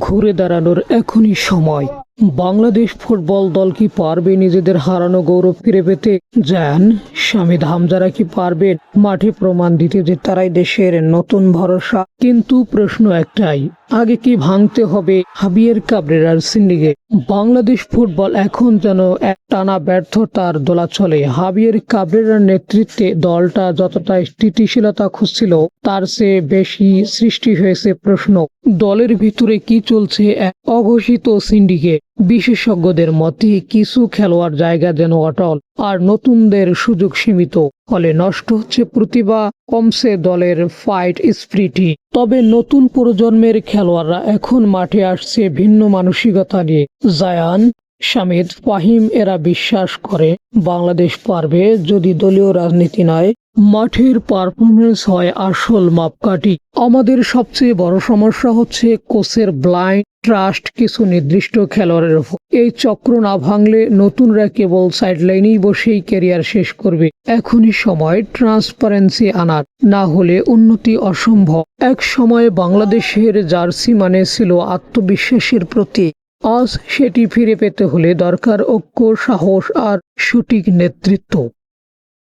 ঘুরে দাঁড়ানোর এখনই সময়। বাংলাদেশ ফুটবল দল কি পারবে নিজেদের হারানো গৌরব ফিরে পেতে? যান স্বামী হামজারা কি পারবেন মাঠে প্রমাণ দিতে যে তারাই দেশের নতুন ভরসা? কিন্তু প্রশ্ন একটাই আগে কি ভাঙতে হবে? হাবিয়ের কাবরেরার সিন্ডিকেট বাংলাদেশ ফুটবল এখন যেন এক টানা ব্যর্থতার দোলাচলে হাবিয়ের কাবরেরার নেতৃত্বে দলটা যতটা স্থিতিশীলতা খুঁজছিল, তার চেয়ে বেশি সৃষ্টি হয়েছে প্রশ্ন, দলের ভিতরে কি চলছে এক অঘোষিত সিন্ডিকেট বিশেষজ্ঞদের মতে, কিছু খেলোয়াড় জায়গা যেন অটল, আর নতুনদের সুযোগ সীমিত। ফলে নষ্ট হচ্ছে প্রতিভা, কমছে দলের ফাইট স্প্রিটি তবে নতুন প্রজন্মের খেলোয়াড়রা এখন মাঠে আসছে ভিন্ন মানসিকতা নিয়ে। জায়ান শামিদ ফাহিম এরা বিশ্বাস করে, বাংলাদেশ পারবে যদি দলীয় রাজনীতি নয়, মাঠের পারফরমেন্স হয় আসল মাপকাঠি। আমাদের সবচেয়ে বড় সমস্যা হচ্ছে কোচের ব্লাইন্ড ট্রাস্ট কিছু নির্দিষ্ট খেলোয়াড়ের উপর এই চক্র না ভাঙলে নতুনরা কেবল সাইড সাইডলাইনেই বসেই ক্যারিয়ার শেষ করবে। এখনই সময় ট্রান্সপারেন্সি আনার, না হলে উন্নতি অসম্ভব। এক সময় বাংলাদেশের জার্সি মানে ছিল আত্মবিশ্বাসের প্রতীক। আজ সেটি ফিরে পেতে হলে দরকার ঐক্য সাহস আর সঠিক নেতৃত্ব।